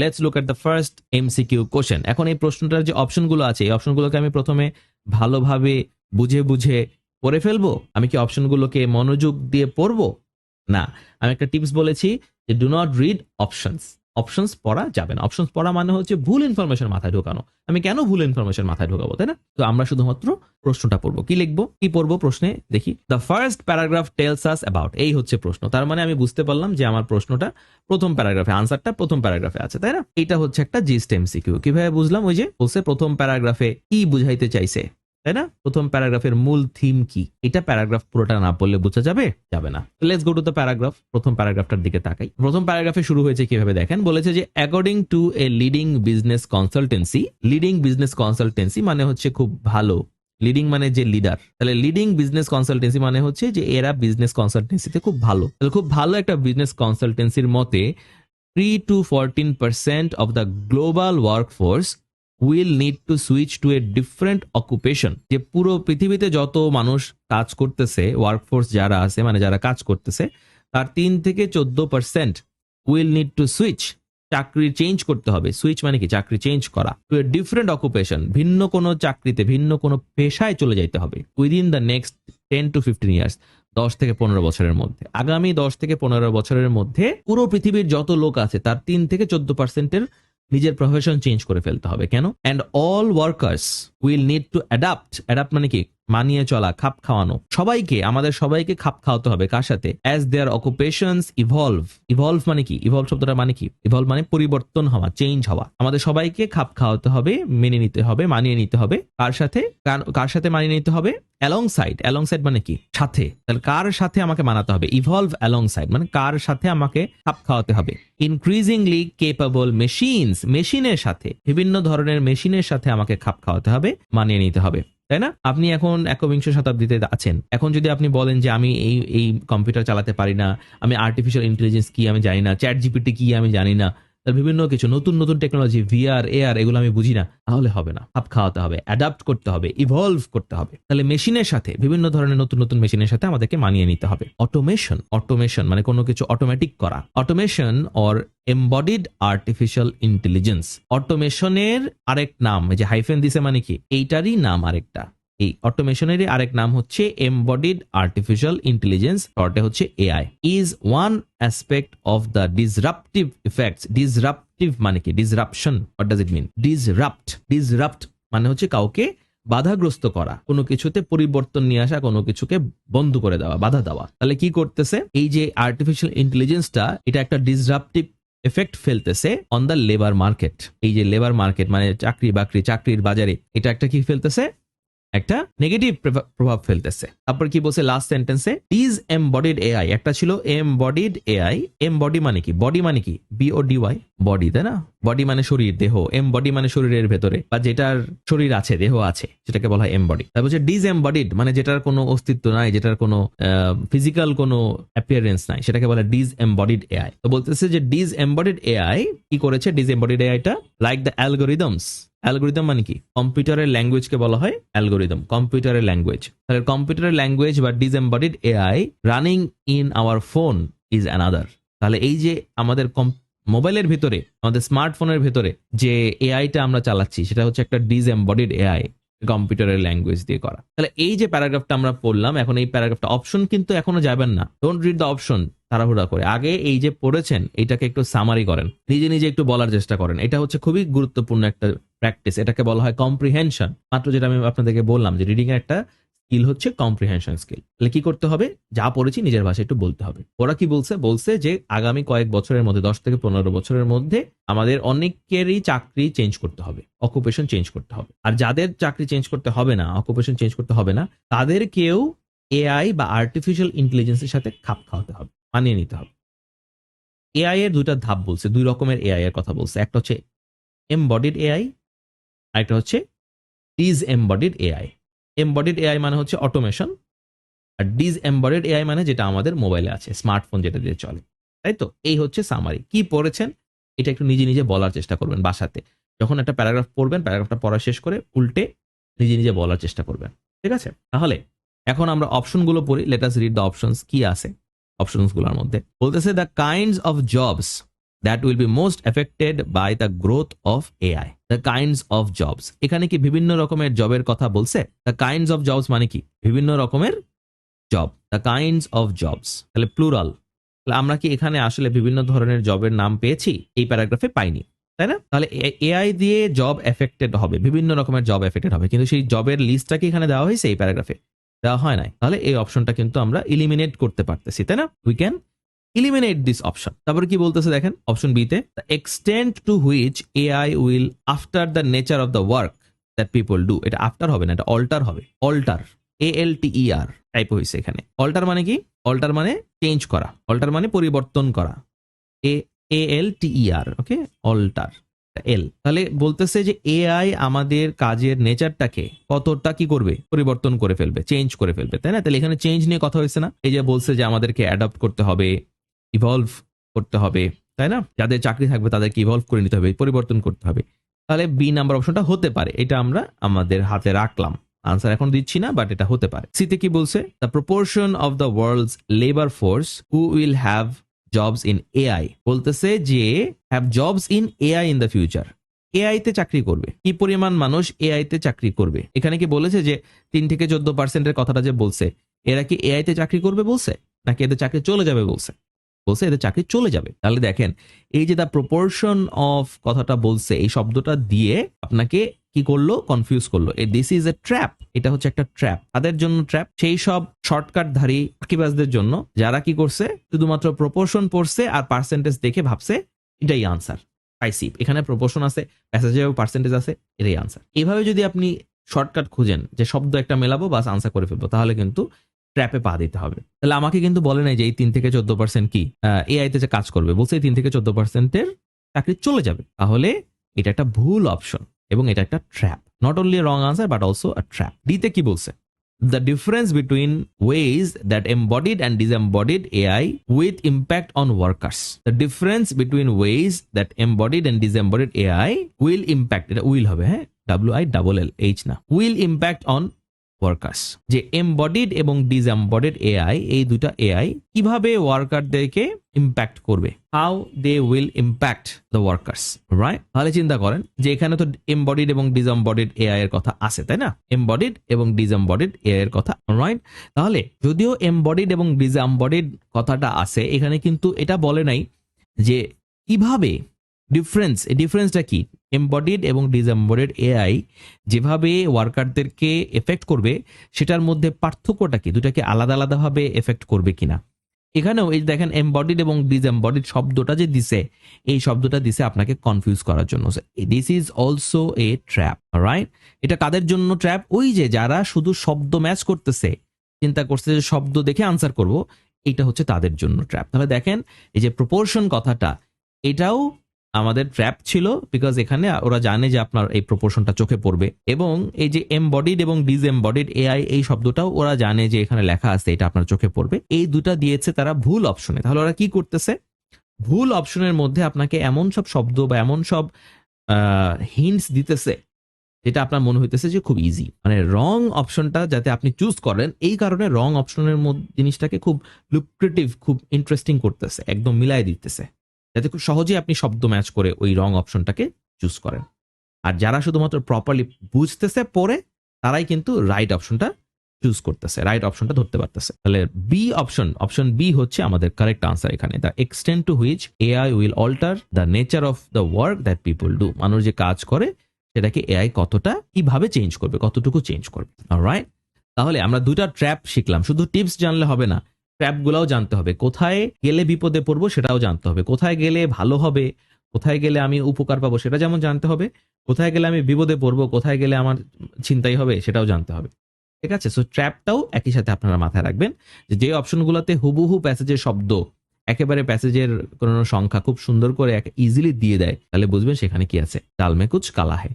Let's look at the first MCQ question এখন এই প্রশ্নটার যে অপশনগুলো আছে, এই অপশনগুলোকে আমি প্রথমে ভালোভাবে বুঝে বুঝে পড়ে ফেলব? আমি কি অপশনগুলোকে মনোযোগ দিয়ে পড়ব? না। আমি একটা টিপস বলেছি যে do not read options options পড়া যাবে না। অপশনস পড়া মানে হচ্ছে ভুল ইনফরমেশন মাথায় ঢোকানো। আমি কেন ভুল ইনফরমেশন মাথায় ঢোকাবো, তাই না? তো আমরা শুধুমাত্র প্রশ্নটা পড়ব। কি লিখব? কি পড়ব প্রশ্নে? দেখি। The first paragraph tells us about এই হচ্ছে প্রশ্ন। তার মানে আমি বুঝতে পারলাম যে আমার প্রশ্নটা প্রথম প্যারাগ্রাফে আনসারটা প্রথম প্যারাগ্রাফে আছে, তাই না? এটা হচ্ছে একটা জিস্ট এমসিকিউ কীভাবে বুঝলাম? ওই যে বলছে প্রথম প্যারাগ্রাফে কি বুঝাইতে চাইছে? তাই না? প্রথম প্যারাগ্রাফের মূল থিম কি? এটা প্যারাগ্রাফ পুরোটা না পড়লে বোঝা যাবে? যাবে না। Let's go to the paragraph প্রথম প্যারাগ্রাফটার দিকে তাকাই। প্রথম প্যারাগ্রাফে শুরু হয়েছে কীভাবে দেখেন? বলেছে যে according to a leading business consultancy leading business consultancy মানে হচ্ছে খুব ভালো। লিডিং মানে যে লিডার তাহলে লিডিং বিজনেস কনসালটেন্সি মানে হচ্ছে যে, এরা বিজনেস কনসালটেন্সিতে খুব ভালো। তাহলে খুব ভালো একটা বিজনেস কনসালটেন্সির মতে three to fourteen percent of the global workforce will need to switch to a different occupation যে পুরো পৃথিবীতে যত মানুষ কাজ করতেছে ওয়ার্কফোর্স যারা আছে মানে যারা কাজ করতেছে, তার তিন থেকে চোদ্দ percent will need to switch চাকরি চেঞ্জ করতে হবে। সুইচ মানে কি? চাকরি চেঞ্জ করা। টু এ ডিফারেন্ট অকুপেশন ভিন্ন কোনো চাকরিতে, ভিন্ন কোনো পেশায় চলে যাইতে হবে। Within the next ten to fifteen years দশ থেকে পনেরো বছরের মধ্যে। আগামী দশ থেকে পনেরো বছরের মধ্যে পুরো পৃথিবীর যত লোক আছে, তার তিন থেকে চোদ্দ পার্সেন্টের নিজের প্রফেশন চেঞ্জ করে ফেলতে হবে। কেন? And all workers will need to adapt adapt মানে কি? মানিয়ে চলা, খাপ খাওয়ানো। সবাইকে, আমাদের সবাইকে খাপ খাওয়াতে হবে কার সাথে? As their occupations evolve evolve মানে কি? ইভলভ শব্দটা মানে কি? ইভলভ মানে পরিবর্তন হওয়া চেঞ্জ হওয়া। আমাদের সবাইকে খাপ খাওয়াতে হবে, মেনে নিতে হবে, মানিয়ে নিতে হবে। কার সাথে? কার- সাথে মানিয়ে নিতে হবে? অ্যালং সাইড অ্যালং সাইড মানে কি? সাথে। তাহলে কার সাথে আমাকে মানাতে হবে? ইভলভ অ্যালং সাইড মানে কার সাথে আমাকে খাপ খাওয়াতে হবে? ইনক্রিজিংলি কেপাবল মেশিনস মেশিনের সাথে, বিভিন্ন ধরনের মেশিনের সাথে আমাকে খাপ খাওয়াতে হবে, মানিয়ে নিতে হবে। তাই না? আপনি এখন একবিংশ শতাব্দীতে আছেন। এখন যদি আপনি বলেন যে আমি এই এই কম্পিউটার চালাতে পারি না, আমি আর্টিফিশিয়াল ইন্টেলিজেন্স কি আমি জানি না চ্যাট জিপিটি কি আমি জানি না তার বিভিন্ন কিছু, নতুন নতুন টেকনোলজি ভিআর এআর এগুলো আমি বুঝি না, তাহলে হবে না। খাপ খাওয়াতে হবে অ্যাডাপ্ট করতে হবে ইভলভ করতে হবে। তাহলে মেশিনের সাথে, বিভিন্ন ধরনের নতুন নতুন মেশিনের সাথে আমাদেরকে মানিয়ে নিতে হবে। অটোমেশন অটোমেশন মানে কোনো কিছু অটোমেটিক করা। Automation or embodied artificial intelligence অটোমেশনের আরেক নাম যে হাইফেন দিছে মানে কি? এইটারই নাম আরেকটা। এই অটোমেশনেরই আরেক নাম হচ্ছে এমবডিড আর্টিফিশিয়াল ইন্টেলিজেন্স শর্টে হচ্ছে AI is one aspect of the disruptive effects disruptive মানে কি? Disruption what does it mean disrupt disrupt মানে হচ্ছে কাউকে বাধাগ্রস্ত করা, কোনো কিছুতে পরিবর্তন নিয়ে আসা, কোনো কিছুকে বন্ধ করে দেওয়া, বাধা দেওয়া। তাহলে কি করতেছে? এই যে আর্টিফিশিয়াল ইন্টেলিজেন্সটা এটা একটা ডিসরাপটিভ এফেক্ট ফেলতেছে অন দ্য লেবার মার্কেট এই যে লেবার মার্কেট মানে চাকরি বাকরি চাকরির বাজারে, এটা একটা কি ফেলতেছে? একটা নেগেটিভ প্রভাব ফেলতেছে। তারপর কি বলছে লাস্ট সেন্টেন্সে ইজ এমবডিড এআই একটা ছিল এমবডিড এআই এমবডি মানে কি? বডি মানে কি? বিও ডি ওয়াই বডি তাই না? বডি মানে শরীর, দেহ। এম বডি মানে শরীরের ভেতরে, বা যেটার শরীর আছে, দেহ আছে সেটাকে বলা হয় এমবডি তারপর হচ্ছে ডিজ এমবডিড মানে যেটার কোনো অস্তিত্ব নাই, যেটার কোনো ফিজিক্যাল কোনো অ্যাপিয়ারেন্স নাই, সেটাকে বলে ডিজ এমবডিড এআই তো বলতেছে যে ডিজ এমবডিড এআই কি করেছে ডিজ এমবডিড এআইটা লাইক দ্য অ্যালগোরিদমস অ্যালগোরিদম মানে কি? কম্পিউটারের ল্যাঙ্গুয়েজকে বলা হয় অ্যালগোরিদম কম্পিউটারের ল্যাঙ্গুয়েজ তাহলে কম্পিউটারের ল্যাঙ্গুয়েজ বা disembodied AI running in our phone is another তাহলে এই যে আমাদের মোবাইলের ভেতরে, আমাদের স্মার্টফোনের ভেতরে যে এআইটা আমরা চালাচ্ছি, সেটা হচ্ছে একটা ডিসএম্বডিড এআই কম্পিউটারের ল্যাঙ্গুয়েজ দিয়ে করা। তাহলে এই যে প্যারাগ্রাফটা আমরা পড়লাম, এখন এই প্যারাগ্রাফটা অপশন কিন্তু এখনও যাবেন না। ডোন্ট রিড দ্য অপশন তাড়াহুড়া করে। আগে এই যে পড়েছেন, এটাকে একটু সামারি করেন। নিজে নিজে একটু বলার চেষ্টা করেন। এটা হচ্ছে খুবই গুরুত্বপূর্ণ একটা প্র্যাকটিস এটাকে বলা হয় কম্প্রিহেনশন মাত্র যেটা আমি আপনাদেরকে বললাম যে রিডিং একটা স্কিল হচ্ছে কম্প্রিহেনশন স্কিল তাহলে কি করতে হবে? যা পড়েছি নিজের ভাষায় একটু বলতে হবে। ওরা কি বলছে? বলছে যে আগামী কয়েক বছরের মধ্যে, দশ থেকে পনেরো বছরের মধ্যে আমাদের অনেকেরই চাকরি চেঞ্জ করতে হবে অকুপেশন চেঞ্জ করতে হবে। আর যাদের চাকরি চেঞ্জ করতে হবে না অকুপেশন চেঞ্জ করতে হবে না, তাদেরকেও এআই বা আর্টিফিশিয়াল ইন্টেলিজেন্সের সাথে খাপ খাওয়াতে হবে, মানিয়ে নিতে হবে। এআই এর দুইটা ধাপ বলছে, দুই রকমের এআই এর কথা বলছে। একটা হচ্ছে এমবডিড এআই আরেকটা হচ্ছে these embodied AI embodied AI মানে হচ্ছে অটোমেশন আর ডিজ এমবডিড এআই মানে যেটা আমাদের মোবাইলে আছে স্মার্টফোন যেটা দিয়ে চলে, তাই তো? এই হচ্ছে সামারি কি পড়েছেন? এটা একটু নিজে নিজে বলার চেষ্টা করবেন বাসাতে। যখন একটা প্যারাগ্রাফ পড়বেন প্যারাগ্রাফটা পড়া শেষ করে উল্টে নিজে নিজে বলার চেষ্টা করবেন, ঠিক আছে? তাহলে এখন আমরা অপশনগুলো পড়ি। লেটাস রিড দ্য অপশনস কি আছে অপশনসগুলোর মধ্যে। বলতেছে the kinds of jobs that will be most affected by the growth of AI the kinds of jobs এখানে কি বিভিন্ন রকমের জবের কথা বলছে? দ্য কাইন্ডস অফ জবস মানে কি? বিভিন্ন রকমের job the kinds of jobs তাহলে প্লুরাল তাহলে আমরা কি এখানে আসলে বিভিন্ন ধরনের জবের নাম পেয়েছি? এই প্যারাগ্রাফে পাইনি, তাই না? তাহলে এআই দিয়ে জব এফেক্টেড হবে, বিভিন্ন রকমের জব এফেক্টেড হবে, কিন্তু সেই জবের লিস্টটা কি এখানে দেওয়া হয়েছে? এই প্যারাগ্রাফে দেওয়া হয় নাই। তাহলে এই অপশনটা কিন্তু আমরা ইলিমিনেট করতে পারতেছি, তাই না? We can eliminate this option তারপরে কি বলতেছে দেখেন অপশন বি তে extend to which AI will after the nature of the work that people do এটা আফটার হবে না, এটা অল্টার হবে। অল্টার এ এল টি ই আর টাইপ হয়েছে এখানে। অল্টার মানে কি? অল্টার মানে চেঞ্জ করা। অল্টার মানে পরিবর্তন করা। এ এ এল টি ই আর ওকে অল্টার এল তাহলে বলতেছে যে এআই আমাদের কাজের নেচারটাকে কতটা কি করবে? পরিবর্তন করে ফেলবে চেঞ্জ করে ফেলবে, তাই না? তাহলে এখানে চেঞ্জ নিয়ে কথা হয়েছে না? এই যে বলছে যে আমাদেরকে অ্যাডাপ্ট করতে হবে ইভলভ করতে হবে, তাই না? যাদের চাকরি থাকবে তাদেরকে ইভলভ করে নিতে হবে, পরিবর্তন করতে হবে। তাহলে বি নাম্বার অপশনটা হতে পারে, এটা আমরা আমাদের হাতে রাখলাম। আনসার এখন দিচ্ছি না বাট এটা হতে পারে। সিতে কি বলছে? The proportion of the world's labour force who will have jobs in AI বলতেছে যে have jobs in AI in the future AI তে চাকরি করবে। কি পরিমাণ মানুষ এআই তে চাকরি করবে? এখানে কি বলেছে যে, তিন থেকে চোদ্দ পার্সেন্টের কথাটা যে বলছে, এরা কি এআই তে চাকরি করবে বলছে? নাকি এদের চাকরি চলে যাবে বলছে? বলছে, এদের চাকরি চলে যাবে। তাহলে দেখেন, এই যে দ্য প্রপোর্শন অফ কথাটা বলছে, এই শব্দটা দিয়ে আপনাকে কি করল? কনফিউজ করল। দিস ইজ এ ট্র্যাপ এটা হচ্ছে একটা ট্র্যাপ তাদের জন্য ট্র্যাপ সেই সব শর্টকাট ধারী আকিবাজদের জন্য যারা কি করছে, শুধুমাত্র প্রপোর্শন পড়ছে আর পার্সেন্টেজ দেখে ভাবছে, এটাই আনসার পাইসি এখানে প্রপোর্শন আছে প্যাসেজে পার্সেন্টেজ আছে, এটাই আনসার এভাবে যদি আপনি শর্টকাট খুঁজেন, যে শব্দ একটা মেলাবো, বাস আনসার করে ফেলব, তাহলে কিন্তু ট্র্যাপে পা দিতে হবে। তাহলে আমাকে কিন্তু বলে নাই যে এই তিন থেকে চোদ্দ পার্সেন্ট কি? এআই তে যে কাজ করবে, বলছে এই তিন থেকে চোদ্দ পার্সেন্টের চাকরি চলে যাবে। তাহলে এটা একটা ভুল অপশন এবং এটা একটা trap not only wrong answer but also a trap ডিতে কি বলছে? The difference between ways that embodied and disembodied AI with impact on workers the difference between ways that embodied and disembodied AI will impact এটা will হবে হ্যাঁ? W I double L H না। Will impact on workers যে embodied এবং disembodied AI এই দুটা AI কীভাবে ওয়ার্কারদেরকে ইম্প্যাক্ট করবে? How they will impact the workers right তাহলে চিন্তা করেন যে এখানে তো এমবডিড এবং ডিসএমবডিড এআই এর কথা আছে, তাই না? এমবডিড এবং ডিসএমবডিড এআই এর কথা রাইট তাহলে যদিও এমবডিড এবং ডিসএমবডিড কথাটা আছে, এখানে কিন্তু এটা বলে নাই যে কীভাবে ডিফারেন্স এই ডিফারেন্সটা কি? এমবডিড এবং ডিসএমবডিড এআই যেভাবে ওয়ার্কারদেরকে এফেক্ট করবে, সেটার মধ্যে পার্থক্যটা কি? দুটাকে আলাদা আলাদাভাবে এফেক্ট করবে কিনা? এখানেও এই দেখেন এমবডিড এবং ডিসএমবডিড শব্দটা যে দিছে, এই শব্দটা দিছে আপনাকে কনফিউজ করার জন্য। This is also a trap right এটা কাদের জন্য ট্র্যাপ ওই যে যারা শুধু শব্দ ম্যাচ করতেছে, চিন্তা করছে যে শব্দ দেখে আনসার করব, এটা হচ্ছে তাদের জন্য ট্র্যাপ তাহলে দেখেন, এই যে প্রপোর্শন কথাটা, এটাও আমাদের ট্র্যাপ ছিল বিকজ এখানে ওরা জানে যে আপনার এই প্রপোর্শনটা চোখে পড়বে। এবং এই যে এমবডিড এবং ডিসএমবডিড এআই এই শব্দটাও ওরা জানে যে এখানে লেখা আছে এটা আপনার চোখে পড়বে। এই দুটা দিয়েছে তারা ভুল অপশনে তাহলে ওরা কি করতেছে? ভুল অপশনের মধ্যে আপনাকে এমন সব শব্দ বা এমন সব হিন্টস দিতেছে যেটা আপনার মনে হইতেছে যে খুব ইজি মানে রং অপশনটা যাতে আপনি চুজ করেন, এই কারণে রং অপশনের জিনিসটাকে খুব লুক্রেটিভ খুব ইন্টারেস্টিং করতেছে, একদম মিলাই দিতেছে। যাতে খুব সহজেই আপনি শব্দ ম্যাচ করে ওই রং অপশনটাকে চুজ করেন। আর যারা শুধুমাত্র প্রপারলি বুঝতেছে পরে তারাই কিন্তু রাইট অপশনটা চুজ করতেছে রাইট অপশনটা ধরতে পারতেছে। তাহলে বি অপশন অপশন বি হচ্ছে আমাদের কারেক্ট আনসার এখানে। The extend to which AI will alter the nature of the work that people do মানুষ যে কাজ করে, সেটাকে এআই কতটা, কীভাবে চেঞ্জ করবে, কতটুকু চেঞ্জ করবে। রাইট তাহলে আমরা দুইটা ট্র্যাপ শিখলাম। শুধু টিপস জানলে হবে না। ট্র্যাপগুলোও জানতে হবে। কোথায় গেলে বিপদে পড়ব সেটাও জানতে হবে। কোথায় গেলে ভালো হবে, কোথায় গেলে আমি উপকার পাবো সেটা যেমন জানতে হবে। কোথায় গেলে আমি বিপদে পড়ব, কোথায় গেলে আমার চিন্তাই হবে সেটাও জানতে হবে। ঠিক আছে? সো ট্র্যাপটাও একই সাথে আপনারা মাথায় রাখবেন যে যে অপশনগুলোতে হুবহু প্যাসেজের শব্দ, একেবারে প্যাসেজের কোনো সংখ্যা খুব সুন্দর করে এক ইজিলি দিয়ে দেয়, তাহলে বুঝবেন সেখানে কি আছে। ডালমে কুচ কালা হয়